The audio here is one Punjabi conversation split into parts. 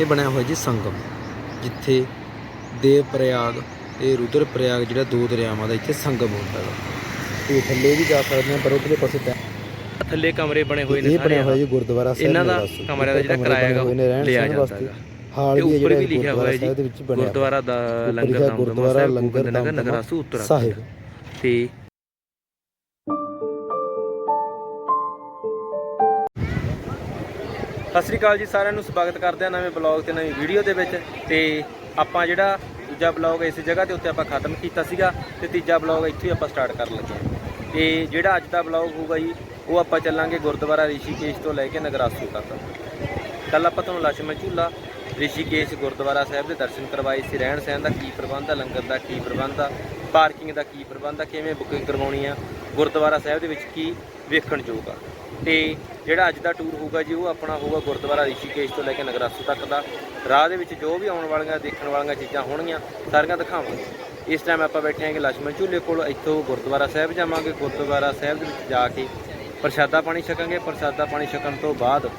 ਇਹ ਬਣਿਆ ਹੋਇਆ ਜੀ ਸੰਗਮ ਜਿੱਥੇ ਦੇਵ ਪ੍ਰਯਾਗ ਤੇ ਰੁਦਰ ਪ੍ਰਯਾਗ ਜਿਹੜਾ ਦੋ ਦਰਿਆਵਾਂ ਦਾ ਇੱਥੇ ਸੰਗਮ ਹੁੰਦਾ ਹੈ ਤੇ ਥੱਲੇ ਵੀ ਜਾ ਸਕਦੇ ਹਾਂ ਪਰ ਉਧਰਲੇ ਪਾਸੇ ਤਾਂ ਥੱਲੇ ਕਮਰੇ ਬਣੇ ਹੋਏ ਨੇ ਇਹ ਬਣਿਆ ਹੋਇਆ ਜੀ ਗੁਰਦੁਆਰਾ ਸਾਹਿਬ ਇਹਨਾਂ ਦਾ। ਕਮਰਿਆਂ ਦਾ ਜਿਹੜਾ ਕਿਰਾਇਆ ਹੈਗਾ ਲਿਆ ਜਾਂਦਾ। ਹੈਗਾ। ਹਾਲ ਵੀ ਜਿਹੜਾ ਲਿਖਿਆ ਗੁਰਦੁਆਰਾ ਹੋਇਆ ਸਾਹਿਬ ਦੇ ਵਿੱਚ ਜੀ ਬਣਿਆ। ਗੁਰਦੁਆਰਾ ਦਾ ਲੰਗਰ ਦਾ ਗੁਰਦੁਆਰਾ ਲੰਗਰ ਨਗਰ ਦਮਦਮਾ ਨਗਰਾਸੂ ਉੱਤਰ ਸਾਹਿਬ। ਤੇ ਸਤਿ ਸ੍ਰੀ ਅਕਾਲ ਜੀ ਸਾਰਿਆਂ ਨੂੰ, ਸਵਾਗਤ ਕਰਦੇ ਹਾਂ ਨਵੇਂ ਬਲੌਗ ਤੇ ਨਵੀਂ ਵੀਡੀਓ ਦੇ ਵਿੱਚ। ਤੇ ਆਪਾਂ ਜਿਹੜਾ ਦੂਜਾ ਬਲੌਗ ਇਸ ਜਗ੍ਹਾ ਦੇ ਉੱਤੇ ਆਪਾਂ ਖਤਮ ਕੀਤਾ ਸੀਗਾ, ਤੇ ਤੀਜਾ ਬਲੌਗ ਇੱਥੇ ਹੀ ਆਪਾਂ ਸਟਾਰਟ ਕਰਨ ਲੱਗੇ ਹਾਂ। ਤੇ ਜਿਹੜਾ ਅੱਜ ਦਾ ਬਲੌਗ ਹੋਊਗਾ ਜੀ, ਉਹ ਆਪਾਂ ਚੱਲਾਂਗੇ ਗੁਰਦੁਆਰਾ ਰਿਸ਼ੀਕੇਸ਼ ਤੋਂ ਲੈ ਕੇ ਨਗਰਾਸੂ ਤੱਕ। ਕੱਲ ਆਪਾਂ ਤੁਹਾਨੂੰ ਲక్ష్ਮਣ ਝੂਲਾ, ਰਿਸ਼ੀਕੇਸ਼ ਗੁਰਦੁਆਰਾ ਸਾਹਿਬ ਦੇ ਦਰਸ਼ਨ ਕਰਵਾਏ ਸੀ। ਰਹਿਣ ਸਹਿਣ ਦਾ ਕੀ ਪ੍ਰਬੰਧ ਆ, ਲੰਗਰ ਦਾ ਕੀ ਪ੍ਰਬੰਧ ਆ, ਪਾਰਕਿੰਗ ਦਾ ਕੀ ਪ੍ਰਬੰਧ ਆ, ਕਿਵੇਂ ਬੁਕਿੰਗ ਕਰਵਾਉਣੀ ਆ, ਗੁਰਦੁਆਰਾ ਸਾਹਿਬ ਦੇ ਵਿੱਚ ਕੀ ਵੇਖਣ ਯੋਗ ਆ। ਤੇ ਜਿਹੜਾ ਅੱਜ ਦਾ ਟੂਰ ਹੋਊਗਾ ਜੀ, ਉਹ ਆਪਣਾ ਹੋਊਗਾ ਗੁਰਦੁਆਰਾ ਰਿਸ਼ੀਕੇਸ਼ ਤੋਂ ਲੈ ਕੇ ਨਗਰਾਸੂ ਤੱਕ ਦਾ। ਰਾਹ ਦੇ ਵਿੱਚ ਜੋ ਵੀ ਆਉਣ ਵਾਲੀਆਂ, ਦੇਖਣ ਵਾਲੀਆਂ ਚੀਜ਼ਾਂ ਹੋਣਗੀਆਂ, ਸਾਰੀਆਂ ਦਿਖਾਵਾਂਗੇ। ਇਸ ਟਾਈਮ ਆਪਾਂ ਬੈਠੇ ਹਾਂਗੇ ਲక్ష్ਮਣ ਝੂਲੇ ਕੋਲ, ਇੱਥੋਂ ਗੁਰਦੁਆਰਾ ਸਾਹਿਬ ਜਾਵਾਂਗੇ। ਗੁਰਦੁਆਰਾ ਸਾਹਿਬ ਦੇ ਵਿੱਚ ਜਾ ਕੇ ਪ੍ਰਸ਼ਾਦਾ ਪਾਣੀ ਛਕਾਂਗੇ। ਪ੍ਰਸ਼ਾਦਾ ਪਾਣੀ ਛਕਣ ਤੋਂ ਬਾਅਦ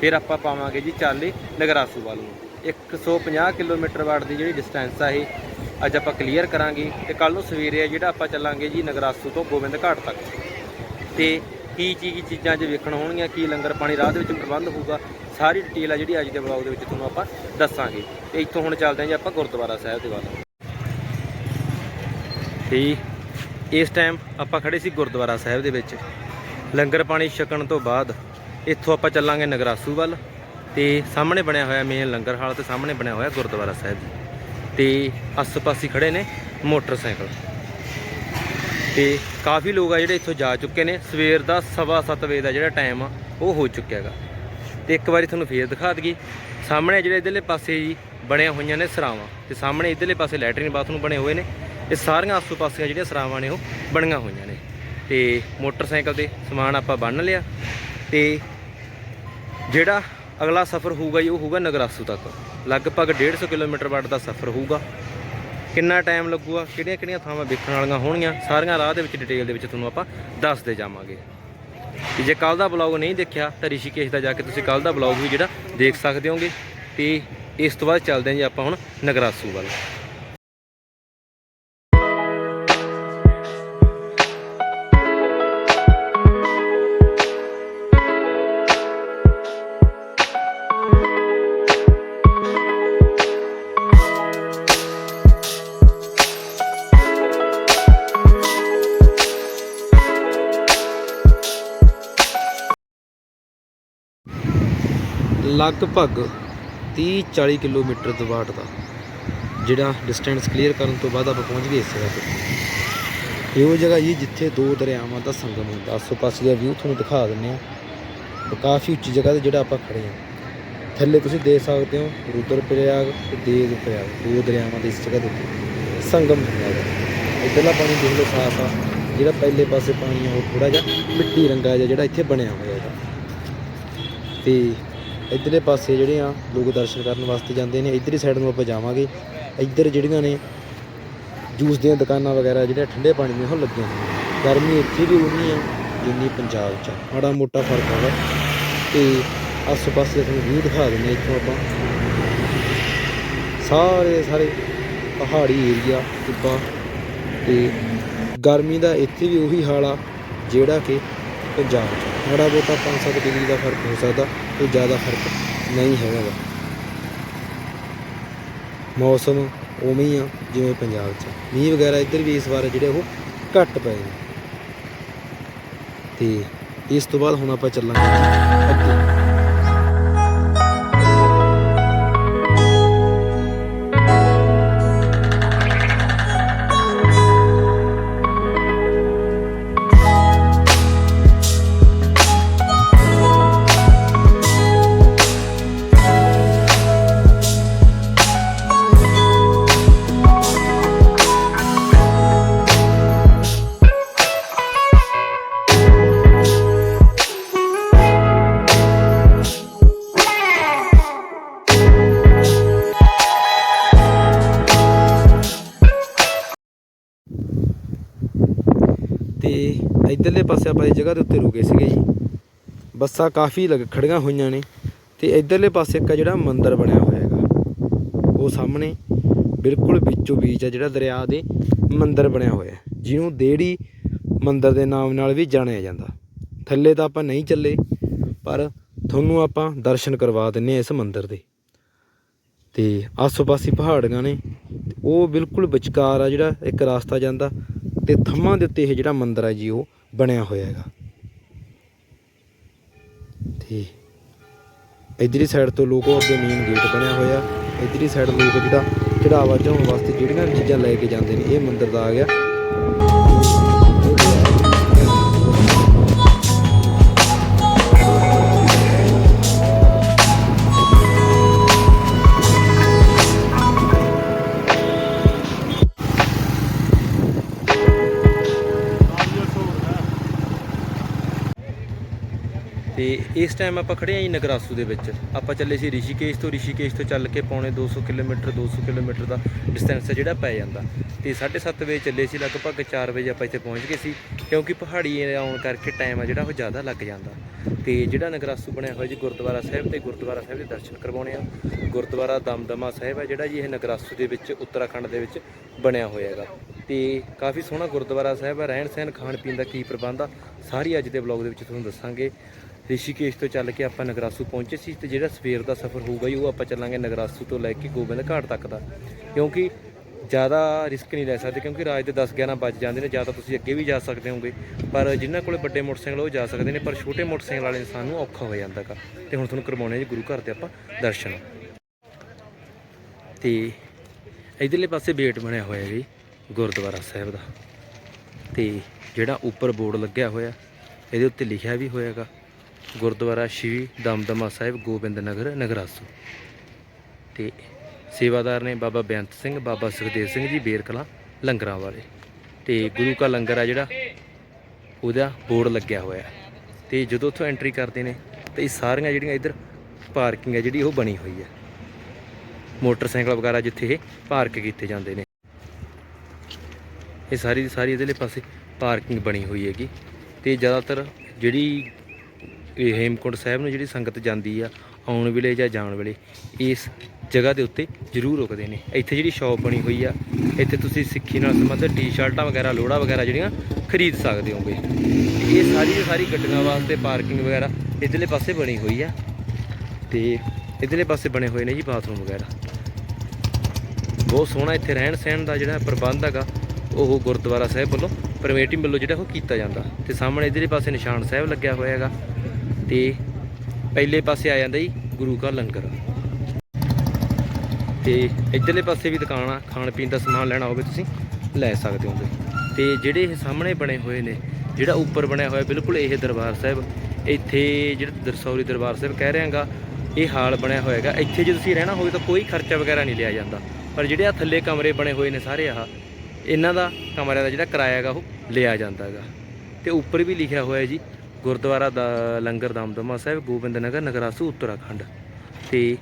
ਫਿਰ ਆਪਾਂ ਪਾਵਾਂਗੇ ਜੀ ਚਾਲੇ ਨਗਰਾਸੂ ਵੱਲ ਨੂੰ। 150 ਕਿਲੋਮੀਟਰ ਵਾਟ ਦੀ ਜਿਹੜੀ ਡਿਸਟੈਂਸ ਆ ਇਹ, ਅੱਜ ਆਪਾਂ ਕਲੀਅਰ ਕਰਾਂਗੇ। ਤੇ ਕੱਲ ਨੂੰ ਸਵੇਰੇ ਆ ਜਿਹੜਾ ਆਪਾਂ ਚੱਲਾਂਗੇ ਜੀ ਨਗਰਾਸੂ ਤੋਂ ਗੋਬਿੰਦ ਘਾਟ ਤੱਕ। ਤੇ ਕੀ ਕੀ ਕੀ ਚੀਜ਼ਾਂ 'ਚ ਵੇਖਣ ਹੋਣਗੀਆਂ ਕੀ ਲੰਗਰ ਪਾਣੀ ਰਾਹ ਦੇ ਵਿੱਚ ਪ੍ਰਬੰਧ ਹੋਊਗਾ, ਸਾਰੀ ਡਿਟੇਲ ਆ ਜਿਹੜੀ ਅੱਜ ਦੇ ਵਲੌਗ ਦੇ ਵਿੱਚ ਤੁਹਾਨੂੰ ਆਪਾਂ ਦੱਸਾਂਗੇ। ਤੇ ਇੱਥੋਂ ਹੁਣ ਚੱਲਦੇ ਹਾਂ ਜੀ ਆਪਾਂ ਗੁਰਦੁਆਰਾ ਸਾਹਿਬ ਦੇ ਵੱਲ। ਤੇ ਇਸ ਟਾਈਮ ਆਪਾਂ ਖੜੇ ਸੀ ਗੁਰਦੁਆਰਾ ਸਾਹਿਬ ਦੇ ਵਿੱਚ। ਲੰਗਰ ਪਾਣੀ ਛਕਣ ਤੋਂ ਬਾਅਦ ਇੱਥੋਂ ਆਪਾਂ ਚੱਲਾਂਗੇ ਨਗਰਾਸੂ ਵੱਲ। ਤੇ ਸਾਹਮਣੇ ਬਣਿਆ ਹੋਇਆ ਮੇਨ ਲੰਗਰ ਹਾਲ ਤੇ ਸਾਹਮਣੇ ਬਣਿਆ ਹੋਇਆ ਗੁਰਦੁਆਰਾ ਸਾਹਿਬ। ਜੀ ਤੇ ਆਸ-ਪਾਸੇ ਖੜੇ ਨੇ ਮੋਟਰਸਾਈਕਲ। ਤੇ ਕਾਫੀ ਲੋਕ ਆ ਜਿਹੜੇ ਇੱਥੋਂ ਜਾ ਚੁੱਕੇ ਨੇ। ਸਵੇਰ ਦਾ ਸਵਾ ਸੱਤ ਵਜੇ ਦਾ ਜਿਹੜਾ ਟਾਈਮ ਆ, ਉਹ ਹੋ ਚੁੱਕਿਆ ਹੈਗਾ। ਤੇ ਇੱਕ ਵਾਰੀ ਤੁਹਾਨੂੰ ਫੇਰ ਦਿਖਾ ਦਈਏ। ਸਾਹਮਣੇ ਜਿਹੜੇ ਇਧਰਲੇ ਪਾਸੇ ਜੀ ਬਣੀਆਂ ਹੋਈਆਂ ਨੇ ਸਰਾਵਾਂ। ਤੇ ਸਾਹਮਣੇ ਇਧਰਲੇ ਪਾਸੇ ਲੈਟਰਿਨ ਬਾਥਰੂਮ ਬਣੇ ਹੋਏ ਨੇ। ਇਹ ਸਾਰੀਆਂ ਆਸੋ ਪਾਸੇ ਜਿਹੜੀਆਂ ਸਰਾਵਾਂ ਨੇ ਉਹ ਬਣੀਆਂ ਹੋਈਆਂ ਨੇ। ਤੇ ਮੋਟਰਸਾਈਕਲ ਤੇ ਸਮਾਨ ਆਪਾਂ ਬੰਨ ਲਿਆ। ਤੇ ਜਿਹੜਾ ਅਗਲਾ ਸਫ਼ਰ ਹੋਊਗਾ ਜੀ, ਉਹ ਹੋਊਗਾ ਨਗਰਾਸੂ ਤੱਕ। ਲਗਭਗ 150 ਕਿਲੋਮੀਟਰ ਵੱਟ ਦਾ ਸਫ਼ਰ ਹੋਊਗਾ। ਕਿੰਨਾ ਟਾਈਮ ਲੱਗੂਗਾ, ਕਿਹੜੀਆਂ ਕਿਹੜੀਆਂ ਥਾਵਾਂ ਵੇਖਣ ਵਾਲੀਆਂ ਹੋਣਗੀਆਂ, ਸਾਰੀਆਂ ਰਾਹ ਦੇ ਵਿੱਚ ਡਿਟੇਲ ਦੇ ਵਿੱਚ ਤੁਹਾਨੂੰ ਆਪਾਂ ਦੱਸਦੇ ਜਾਵਾਂਗੇ। ਤੇ ਜੇ ਕੱਲ ਦਾ ਬਲੌਗ ਨਹੀਂ ਦੇਖਿਆ, ਤਾਂ ਰਿਸ਼ੀਕੇਸ਼ ਦਾ ਜਾ ਕੇ ਤੁਸੀਂ ਕੱਲ ਦਾ ਬਲੌਗ ਵੀ ਜਿਹੜਾ ਦੇਖ ਸਕਦੇ ਹੋਗੇ। ਤੇ ਇਸ ਤੋਂ ਬਾਅਦ ਚੱਲਦੇ ਹਾਂ ਜੀ ਆਪਾਂ ਹੁਣ ਨਗਰਾਸੂ ਵੱਲ। ਲਗਭਗ 30 40 ਕਿਲੋਮੀਟਰ ਦਵਾਟ ਦਾ, ਜਿਹੜਾ ਡਿਸਟੈਂਸ ਕਲੀਅਰ ਕਰਨ ਤੋਂ ਬਾਅਦ ਆਪਾਂ ਪਹੁੰਚ ਗਏ ਇਸ ਜਗ੍ਹਾ ਤੇ। ਇਹ ਉਹ ਜਗ੍ਹਾ ਜੀ ਜਿੱਥੇ ਦੋ ਦਰਿਆਵਾਂ ਦਾ ਸੰਗਮ ਹੁੰਦਾ। ਆਸ ਪਾਸੇ ਦਾ ਵਿਊ ਤੁਹਾਨੂੰ ਦਿਖਾ ਦਿੰਨੇ ਆ ਤੇ ਕਾਫੀ ਉੱਚੀ ਜਗ੍ਹਾ ਤੇ ਜਿਹੜਾ ਆਪਾਂ ਖੜੇ ਆ ਥੱਲੇ ਤੁਸੀਂ ਦੇਖ ਸਕਦੇ ਹੋ ਰੁਦਰ ਪ੍ਰਯਾਗ ਤੇ ਦੇਵ ਪ੍ਰਯਾਗ ਦੋ ਦਰਿਆਵਾਂ ਦੇ ਇਸ ਜਗ੍ਹਾ ਦੇ ਉੱਤੇ ਸੰਗਮ ਹੁੰਦਾ ਹੈ ਇੱਧਰਲਾ ਪਾਣੀ ਦੇਖ ਲਓ ਸਾਫ਼ ਆ। ਜਿਹੜਾ ਪਹਿਲੇ ਪਾਸੇ ਪਾਣੀ ਆ, ਉਹ ਥੋੜਾ ਜਿਹਾ ਮਿੱਟੀ ਰੰਗਾ ਜਿਹਾ ਜਿਹੜਾ ਇੱਥੇ ਬਣਿਆ ਹੋਇਆ ਇਹਦਾ ਤੇ ਇਧਰਲੇ ਪਾਸੇ ਜਿਹੜੇ ਆ, ਲੋਕ ਦਰਸ਼ਨ ਕਰਨ ਵਾਸਤੇ ਜਾਂਦੇ ਨੇ। ਇਧਰਲੀ ਸਾਈਡ ਨੂੰ ਆਪਾਂ ਜਾਵਾਂਗੇ। ਇੱਧਰ ਜਿਹੜੀਆਂ ਨੇ ਜੂਸ ਦੀਆਂ ਦੁਕਾਨਾਂ ਵਗੈਰਾ ਜਿਹੜੇ ਠੰਡੇ ਪਾਣੀ ਦੀਆਂ, ਉਹ ਲੱਗੀਆਂ ਨੇ। ਗਰਮੀ ਇੱਥੇ ਵੀ ਉਨੀ ਆ, ਜਿੰਨੀ ਪੰਜਾਬ 'ਚ ਮਾੜਾ ਮੋਟਾ ਫ਼ਰਕ ਹੈਗਾ। ਤੇ ਆਸ ਪਾਸੇ ਤੁਹਾਨੂੰ ਵਿਊ ਦਿਖਾ ਦਿੰਦੇ ਇੱਥੋਂ ਆਪਾਂ। ਸਾਰੇ ਸਾਰੇ ਪਹਾੜੀ ਏਰੀਆ ਟਿੱਬਾ ਤੇ ਗਰਮੀ ਦਾ ਇੱਥੇ ਵੀ ਉਹੀ ਹਾਲ ਆ, ਜਿਹੜਾ ਕਿ ਪੰਜਾਬ 'ਚ। ਮਾੜਾ ਮੋਟਾ 5-7 ਡਿਗਰੀ ਦਾ ਫ਼ਰਕ ਹੋ ਸਕਦਾ ਕੋਈ ਜ਼ਿਆਦਾ ਫ਼ਰਕ ਨਹੀਂ ਹੈਗਾ ਗਾ। ਮੌਸਮ ਉਵੇਂ ਹੀ ਆ, ਜਿਵੇਂ ਪੰਜਾਬ 'ਚ। ਮੀਂਹ ਵਗੈਰਾ ਇੱਧਰ ਵੀ ਇਸ ਵਾਰ ਜਿਹੜੇ ਉਹ ਘੱਟ ਪਏ ਨੇ। ਤੇ ਇਸ ਤੋਂ ਬਾਅਦ ਹੁਣ ਆਪਾਂ ਚੱਲਾਂਗੇ ਅੱਗੇ। ਤੇ ਇਧਰਲੇ ਪਾਸੇ ਆਪਾਂ ਇਸ ਜਗ੍ਹਾ ਦੇ ਉੱਤੇ ਰੁਕੇ ਸੀਗੇ ਜੀ। ਬੱਸਾਂ ਕਾਫੀ ਲੱਗ ਖੜੀਆਂ ਹੋਈਆਂ ਨੇ ਤੇ ਇਧਰਲੇ ਪਾਸੇ ਇੱਕ ਜਿਹੜਾ ਮੰਦਿਰ ਬਣਿਆ ਹੋਇਆ ਹੈਗਾ। ਉਹ ਸਾਹਮਣੇ ਬਿਲਕੁਲ ਵਿੱਚੋਂ ਵਿੱਚ ਆ ਜਿਹੜਾ ਦਰਿਆ ਦੇ ਮੰਦਿਰ ਬਣਿਆ ਹੋਇਆ ਜਿਹਨੂੰ ਦੇੜੀ ਮੰਦਿਰ ਦੇ ਨਾਮ ਨਾਲ ਵੀ ਜਾਣਿਆ ਜਾਂਦਾ। ਥੱਲੇ ਤਾਂ ਆਪਾਂ ਨਹੀਂ ਚੱਲੇ, ਪਰ ਤੁਹਾਨੂੰ ਆਪਾਂ ਦਰਸ਼ਨ ਕਰਵਾ ਦਿੰਨੇ ਆ ਇਸ ਮੰਦਿਰ ਦੇ। ਤੇ ਆਸੋ-ਪਾਸੇ ਪਹਾੜੀਆਂ ਨੇ ਉਹ ਬਿਲਕੁਲ ਵਿਚਕਾਰ ਆ ਜਿਹੜਾ ਇੱਕ ਰਸਤਾ ਜਾਂਦਾ ਤੇ ਥੰਮਾਂ ਦੇ ਉੱਤੇ ਇਹ ਜਿਹੜਾ ਮੰਦਿਰ ਹੈ ਜੀ, ਉਹ ਬਣਿਆ ਹੋਇਆ ਹੈਗਾ। ਤੇ ਇਧਰਲੀ ਸਾਈਡ ਤੋਂ ਲੋਕ ਅੱਗੇ ਮੇਨ ਗੇਟ ਬਣਿਆ ਹੋਇਆ। ਇਧਰਲੀ ਸਾਈਡ ਲੋਕ ਜਿਹੜਾ ਚੜਾਵਾ ਚੜਾਉਣ ਵਾਸਤੇ ਜਿਹੜੀਆਂ ਚੀਜ਼ਾਂ ਲੈ ਕੇ ਜਾਂਦੇ ਨੇ, ਇਹ ਮੰਦਿਰ ਦਾ ਆ ਗਿਆ। ਤੇ ਇਸ ਟਾਈਮ ਆਪਾਂ ਖੜੇ ਆਂ ਜੀ ਨਗਰਾਸੂ ਦੇ ਵਿੱਚ। ਆਪਾਂ ਚੱਲੇ ਸੀ ਰਿਸ਼ੀਕੇਸ਼ ਤੋਂ। ਰਿਸ਼ੀਕੇਸ਼ ਤੋਂ ਚੱਲ ਕੇ ਪੌਣੇ 200 ਕਿਲੋਮੀਟਰ 200 ਕਿਲੋਮੀਟਰ ਦਾ ਡਿਸਟੈਂਸ ਹੈ ਜਿਹੜਾ ਪੈ ਜਾਂਦਾ। ਤੇ 7:30 ਵਜੇ ਚੱਲੇ ਸੀ, ਲਗਭਗ 4 ਵਜੇ ਆਪਾਂ ਇੱਥੇ ਪਹੁੰਚ ਗਏ ਸੀ, ਕਿਉਂਕਿ ਪਹਾੜੀ ਏਰੀਆ ਆਉਣ ਕਰਕੇ ਟਾਈਮ ਆ ਜਿਹੜਾ ਉਹ ਜ਼ਿਆਦਾ ਲੱਗ ਜਾਂਦਾ। ਤੇ ਜਿਹੜਾ ਨਗਰਾਸੂ ਬਣਿਆ ਹੋਇਆ ਜੀ, ਗੁਰਦੁਆਰਾ ਸਾਹਿਬ ਤੇ ਗੁਰਦੁਆਰਾ ਸਾਹਿਬ ਦੇ ਦਰਸ਼ਨ ਕਰਵਾਉਣੇ ਆ। ਗੁਰਦੁਆਰਾ ਦਮਦਮਾ ਸਾਹਿਬ ਹੈ ਜਿਹੜਾ ਜੀ, ਇਹ ਨਗਰਾਸੂ ਦੇ ਵਿੱਚ, ਉੱਤਰਾਖੰਡ ਦੇ ਵਿੱਚ ਬਣਿਆ ਹੋਇਆ ਹੈਗਾ। ਤੇ ਕਾਫੀ ਸੋਹਣਾ ਗੁਰਦੁਆਰਾ ਸਾਹਿਬ ਹੈ ਰਹਿਣ ਸਹਿਣ ਖਾਣ ਪੀਣ ਦਾ ਕੀ ਪ੍ਰਬੰਧ ਆ, ਸਾਰੀ ਅੱਜ ਦੇ ਵਲੌਗ ਦੇ ਵਿੱਚ ਤੁਹਾਨੂੰ ਦੱਸਾਂਗੇ। ਰਿਸ਼ੀਕੇਸ਼ ਤੋਂ ਚੱਲ ਕੇ ਆਪਾਂ ਨਗਰਾਸੂ ਪਹੁੰਚੇ ਸੀ ਤੇ ਜਿਹੜਾ ਸਵੇਰ ਦਾ ਸਫ਼ਰ ਹੋਊਗਾ ਜੀ, ਉਹ ਆਪਾਂ ਚੱਲਾਂਗੇ ਨਗਰਾਸੂ ਤੋਂ ਲੈ ਕੇ ਗੋਬਿੰਦ ਘਾਟ ਤੱਕ ਦਾ। ਕਿਉਂਕਿ ਜ਼ਿਆਦਾ ਰਿਸਕ ਨਹੀਂ ਲੈ ਸਕਦੇ, ਕਿਉਂਕਿ ਰਾਤ ਦੇ 10 11 ਵੱਜ ਜਾਂਦੇ ਨੇ, ਜਾਂ ਤਾਂ ਤੁਸੀਂ ਅੱਗੇ ਵੀ ਜਾ ਸਕਦੇ ਹੋਗੇ ਪਰ ਜਿਨ੍ਹਾਂ ਕੋਲੇ ਵੱਡੇ ਮੋਟਰਸਾਈਕਲ ਉਹ ਜਾ ਸਕਦੇ ਨੇ, ਪਰ ਛੋਟੇ ਮੋਟਰਸਾਈਕਲ ਵਾਲੇ ਇਨਸਾਨ ਨੂੰ ਔਖਾ ਹੋ ਜਾਂਦਾ ਗਾ। ਤੇ ਹੁਣ ਤੁਹਾਨੂੰ ਕਰਵਾਉਣੇ ਜੀ ਗੁਰੂ ਘਰ ਦੇ ਆਪਾਂ ਦਰਸ਼ਨ। ਤੇ ਇਧਰਲੇ ਪਾਸੇ ਬੇਟ ਬਣਿਆ ਹੋਇਆ ਜੀ, ਗੁਰਦੁਆਰਾ ਸਾਹਿਬ ਦਾ। ਤੇ ਜਿਹੜਾ ਉੱਪਰ ਬੋਰਡ ਲੱਗਿਆ ਹੋਇਆ, ਇਹਦੇ ਉੱਤੇ ਲਿਖਿਆ ਵੀ ਹੋਇਆਗਾ। ਗੁਰਦੁਆਰਾ ਸ਼੍ਰੀ ਦਮਦਮਾ ਸਾਹਿਬ ਗੋਬਿੰਦ ਨਗਰ ਨਗਰਾਸੂ। ਤੇ ਸੇਵਾਦਾਰ ਨੇ ਬਾਬਾ ਬੇਅੰਤ ਸਿੰਘ, ਬਾਬਾ ਸੁਖਦੇਵ ਸਿੰਘ ਜੀ, ਬੇਰਕਲਾ, ਲੰਗਰਾਂ ਵਾਲੇ। ਤੇ ਗੁਰੂ ਕਾ ਲੰਗਰ ਆ ਜਿਹੜਾ, ਉਹਦਾ ਬੋਰਡ ਲੱਗਿਆ ਹੋਇਆ ਤੇ ਜਦੋਂ ਉੱਥੋਂ ਐਂਟਰੀ ਕਰਦੇ ਨੇ, ਤੇ ਇਹ ਸਾਰੀਆਂ ਜਿਹੜੀਆਂ ਇੱਧਰ ਪਾਰਕਿੰਗ ਹੈ ਜਿਹੜੀ, ਉਹ ਬਣੀ ਹੋਈ ਹੈ। ਮੋਟਰਸਾਈਕਲ ਵਗੈਰਾ ਜਿੱਥੇ ਇਹ ਪਾਰਕ ਕੀਤੇ ਜਾਂਦੇ ਨੇ। ਇਹ ਸਾਰੀ ਦੀ ਸਾਰੀ ਇਹਦੇ ਪਾਸੇ ਪਾਰਕਿੰਗ ਬਣੀ ਹੋਈ ਹੈਗੀ। ਤੇ ਜ਼ਿਆਦਾਤਰ ਜਿਹੜੀ ਇਹ ਹੇਮਕੁੰਟ ਸਾਹਿਬ ਨੂੰ ਜਿਹੜੀ ਸੰਗਤ ਜਾਂਦੀ ਆ, ਆਉਣ ਵੇਲੇ ਜਾਂ ਜਾਣ ਵੇਲੇ, ਇਸ ਜਗ੍ਹਾ ਦੇ ਉੱਤੇ ਜ਼ਰੂਰ ਰੁਕਦੇ ਨੇ। ਇੱਥੇ ਜਿਹੜੀ ਸ਼ਾਪ ਬਣੀ ਹੋਈ ਆ, ਇੱਥੇ ਤੁਸੀਂ ਸਿੱਖੀ ਨਾਲ ਸੰਬੰਧਿਤ ਟੀ-ਸ਼ਰਟਾਂ ਵਗੈਰਾ, ਲੋੜਾ ਵਗੈਰਾ ਜਿਹੜੀਆਂ ਖਰੀਦ ਸਕਦੇ ਹੋਗੇ। ਇਹ ਸਾਰੀ ਦੀ ਸਾਰੀ ਗੱਡੀਆਂ ਵਾਸਤੇ ਪਾਰਕਿੰਗ ਵਗੈਰਾ ਇਧਰਲੇ ਪਾਸੇ ਬਣੀ ਹੋਈ ਆ। ਤੇ ਇਧਰਲੇ ਪਾਸੇ ਬਣੇ ਹੋਏ ਨੇ ਜੀ ਬਾਥਰੂਮ ਵਗੈਰਾ। ਬਹੁਤ ਸੋਹਣਾ ਇੱਥੇ ਰਹਿਣ ਸਹਿਣ ਦਾ ਜਿਹੜਾ ਪ੍ਰਬੰਧ ਹੈਗਾ, ਉਹ ਗੁਰਦੁਆਰਾ ਸਾਹਿਬ ਵੱਲੋਂ, ਪਰਮੇਟਿੰਗ ਵੱਲੋਂ ਜਿਹੜਾ ਉਹ ਕੀਤਾ ਜਾਂਦਾ। ਤੇ ਸਾਹਮਣੇ ਇਧਰਲੇ ਪਾਸੇ ਨਿਸ਼ਾਨ ਸਾਹਿਬ ਲੱਗਿਆ ਹੋਇਆ ਹੈਗਾ। ਤੇ ਪਹਿਲੇ ਪਾਸੇ ਆ ਜਾਂਦਾ ਜੀ ਗੁਰੂ ਘਰ ਲੰਗਰ। ਤੇ ਇਧਰਲੇ ਪਾਸੇ ਵੀ ਦੁਕਾਨ ਆ, ਖਾਣ ਪੀਣ ਦਾ ਸਮਾਨ ਲੈਣਾ ਹੋਵੇ ਤੁਸੀਂ, ਲੈ ਸਕਦੇ ਹੋ ਤੇ ਜਿਹੜੇ ਇਹ ਸਾਹਮਣੇ ਬਣੇ ਹੋਏ ਨੇ, ਜਿਹੜਾ ਉੱਪਰ ਬਣਿਆ ਹੋਇਆ ਬਿਲਕੁਲ ਇਹ ਦਰਬਾਰ ਸਾਹਿਬ, ਇੱਥੇ ਜਿਹੜਾ ਦਰਸੌਰੀ ਦਰਬਾਰ ਸਾਹਿਬ ਕਹਿ ਰਹੇ ਹਾਂਗਾ ਇਹ ਹਾਲ ਬਣਿਆ ਹੋਇਆ ਹੈਗਾ। ਇੱਥੇ ਜੇ ਤੁਸੀਂ ਰਹਿਣਾ ਹੋਵੇ ਤਾਂ ਕੋਈ ਖਰਚਾ ਵਗੈਰਾ ਨਹੀਂ ਲਿਆ ਜਾਂਦਾ। ਪਰ ਜਿਹੜੇ ਆ ਥੱਲੇ ਕਮਰੇ ਬਣੇ ਹੋਏ ਨੇ ਸਾਰੇ ਆਹ, ਇਹਨਾਂ ਦਾ ਕਮਰਿਆਂ ਦਾ ਜਿਹੜਾ ਕਿਰਾਇਆ ਹੈਗਾ ਉਹ ਲਿਆ ਜਾਂਦਾ ਹੈਗਾ। ਤੇ ਉੱਪਰ ਵੀ ਲਿਖਿਆ ਹੋਇਆ ਜੀ ਗੁਰਦੁਆਰਾ ਦਾ ਲੰਗਰ ਦਮਦਮਾ ਸਾਹਿਬ ਗੋਬਿੰਦ ਨਗਰ ਨਗਰਾਸੂ, ਉੱਤਰਾਖੰਡ। ਤੇ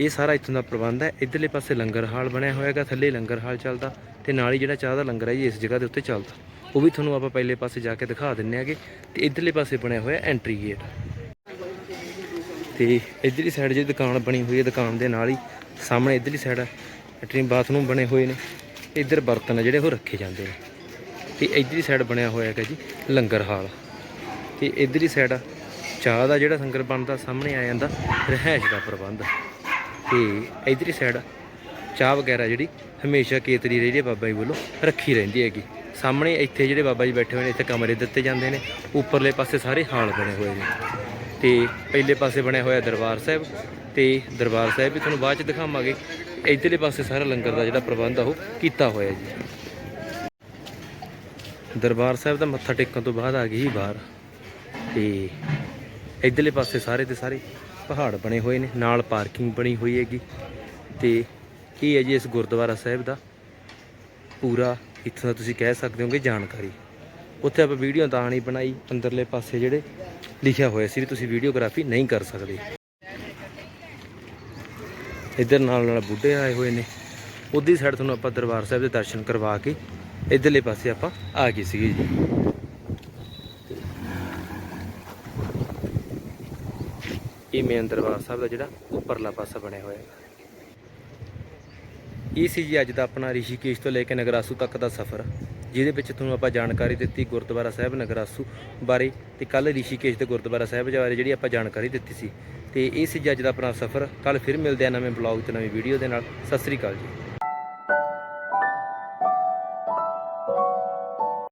ਇਹ ਸਾਰਾ ਇੱਥੋਂ ਦਾ ਪ੍ਰਬੰਧ ਹੈ। ਇਧਰਲੇ ਪਾਸੇ ਲੰਗਰ ਹਾਲ ਬਣਿਆ ਹੋਇਆ ਹੈਗਾ, ਥੱਲੇ ਲੰਗਰ ਹਾਲ ਚੱਲਦਾ ਤੇ ਨਾਲ ਹੀ ਜਿਹੜਾ ਚਾਹ ਦਾ ਲੰਗਰ ਹੈ ਜੀ, ਇਸ ਜਗ੍ਹਾ ਦੇ ਉੱਤੇ ਚੱਲਦਾ। ਉਹ ਵੀ ਤੁਹਾਨੂੰ ਆਪਾਂ ਪਹਿਲੇ ਪਾਸੇ ਜਾ ਕੇ ਦਿਖਾ ਦਿੰਨੇ ਆਗੇ ਤੇ ਇਧਰਲੇ ਪਾਸੇ ਬਣਿਆ ਹੋਇਆ ਐਂਟਰੀ ਗੇਟ। ਤੇ ਇਧਰਲੀ ਸਾਈਡ ਜੇ ਦੁਕਾਨ ਬਣੀ ਹੋਈ ਹੈ, ਦੁਕਾਨ ਦੇ ਨਾਲ ਹੀ ਸਾਹਮਣੇ ਇਧਰਲੀ ਸਾਈਡ ਲੈਟਰੀਨ ਬਾਥਰੂਮ ਬਣੇ ਹੋਏ ਨੇ। ਇੱਧਰ ਬਰਤਨ ਜਿਹੜੇ ਉਹ ਰੱਖੇ ਜਾਂਦੇ ਨੇ। ਤੇ ਇਧਰਲੀ ਸਾਈਡ ਬਣਿਆ ਹੋਇਆ ਹੈਗਾ ਜੀ, ਲੰਗਰ ਹਾਲ। ਤੇ ਇਧਰਲੀ ਸਾਈਡ ਚਾਹ ਦਾ ਜਿਹੜਾ ਸੰਗਰ ਬਣਦਾ ਸਾਹਮਣੇ ਆ ਜਾਂਦਾ ਰਹਿائش ਦਾ ਪ੍ਰਬੰਧ। ਤੇ ਇਧਰਲੀ ਸਾਈਡ ਚਾਹ ਵਗੈਰਾ ਜਿਹੜੀ ਹਮੇਸ਼ਾ ਕੇਤਰੀ ਜਿਹੜੀ ਬਾਬਾ ਜੀ ਵੱਲੋਂ ਰੱਖੀ ਰਹਿੰਦੀ ਹੈਗੀ। ਸਾਹਮਣੇ ਇੱਥੇ ਜਿਹੜੇ ਬਾਬਾ ਜੀ ਬੈਠੇ ਹੋਏ ਨੇ, ਇੱਥੇ ਕਮਰੇ ਦਿੱਤੇ ਜਾਂਦੇ ਨੇ, ਉੱਪਰਲੇ ਪਾਸੇ ਸਾਰੇ ਹਾਲ ਬਣੇ ਹੋਏ ਨੇ। ਤੇ ਪਹਿਲੇ ਪਾਸੇ ਬਣਿਆ ਹੋਇਆ ਦਰਬਾਰ ਸਾਹਿਬ, ਤੇ ਦਰਬਾਰ ਸਾਹਿਬ ਵੀ ਤੁਹਾਨੂੰ ਬਾਅਦ ਚ ਦਿਖਾਵਾਂਗੇ। ਇਧਰਲੇ ਪਾਸੇ ਸਾਰਾ ਲੰਗਰ ਦਾ ਜਿਹੜਾ ਪ੍ਰਬੰਧ ਆ, ਉਹ ਕੀਤਾ ਹੋਇਆ ਜੀ। ਦਰਬਾਰ ਸਾਹਿਬ ਦਾ ਮੱਥਾ ਟੇਕਣ ਤੋਂ ਬਾਅਦ ਆ ਗਈ ਬਾਹਰ। ਤੇ ਇਧਰਲੇ ਪਾਸੇ ਸਾਰੇ ਦੇ ਸਾਰੇ ਪਹਾੜ ਬਣੇ ਹੋਏ ਨੇ, ਨਾਲ ਪਾਰਕਿੰਗ ਬਣੀ ਹੋਈ ਹੈਗੀ ਤੇ ਇਹ ਹੈ ਜੀ ਇਸ ਗੁਰਦੁਆਰਾ ਸਾਹਿਬ ਦਾ ਪੂਰਾ, ਇੱਥੋਂ ਦਾ ਤੁਸੀਂ ਕਹਿ ਸਕਦੇ ਹੋਗੇ ਜਾਣਕਾਰੀ। ਉੱਥੇ ਆਪਾਂ ਵੀਡੀਓ ਤਾਂ ਨਹੀਂ ਬਣਾਈ, ਅੰਦਰਲੇ ਪਾਸੇ ਜਿਹੜੇ ਲਿਖਿਆ ਹੋਇਆ ਸੀ ਵੀ ਤੁਸੀਂ ਵੀਡੀਓਗ੍ਰਾਫੀ ਨਹੀਂ ਕਰ ਸਕਦੇ। ਇੱਧਰ ਨਾਲ ਨਾਲ ਬੁੱਢੇ ਆਏ ਹੋਏ ਨੇ। ਉਧਰ ਸਾਈਡ ਤੁਹਾਨੂੰ ਆਪਾਂ ਦਰਬਾਰ ਸਾਹਿਬ ਦੇ ਦਰਸ਼ਨ ਕਰਵਾ ਕੇ ਇੱਧਰਲੇ ਪਾਸੇ ਆਪਾਂ ਆ ਗਏ ਸੀਗੇ ਜੀ। ਇਹ ਮੇਨ ਦਰਬਾਰ ਸਾਹਿਬ ਦਾ ਜਿਹੜਾ ਉੱਪਰਲਾ ਪਾਸਾ ਬਣਿਆ ਹੋਇਆ ਹੈ। ਇਹ ਸੀ ਜੀ ਅੱਜ ਦਾ ਆਪਣਾ ਰਿਸ਼ੀਕੇਸ਼ ਤੋਂ ਲੈ ਕੇ ਨਗਰਾਸੂ ਤੱਕ ਦਾ ਸਫ਼ਰ, ਜਿਹਦੇ ਵਿੱਚ ਤੁਹਾਨੂੰ ਆਪਾਂ ਜਾਣਕਾਰੀ ਦਿੱਤੀ ਗੁਰਦੁਆਰਾ ਸਾਹਿਬ ਨਗਰਾਸੂ ਬਾਰੇ ਤੇ ਕੱਲ ਰਿਸ਼ੀਕੇਸ਼ ਦੇ ਗੁਰਦੁਆਰਾ ਸਾਹਿਬ ਬਾਰੇ ਜਿਹੜੀ ਆਪਾਂ ਜਾਣਕਾਰੀ ਦਿੱਤੀ ਸੀ। ਤੇ ਇਹ ਸੀ ਜੀ ਅੱਜ ਦਾ ਆਪਣਾ ਸਫ਼ਰ ਕੱਲ ਫਿਰ ਮਿਲਦੇ ਆ ਨਵੇਂ ਬਲੌਗ ਤੇ ਨਵੀਂ ਵੀਡੀਓ ਦੇ ਨਾਲ। ਸਤਿ ਸ੍ਰੀ ਅਕਾਲ ਜੀ।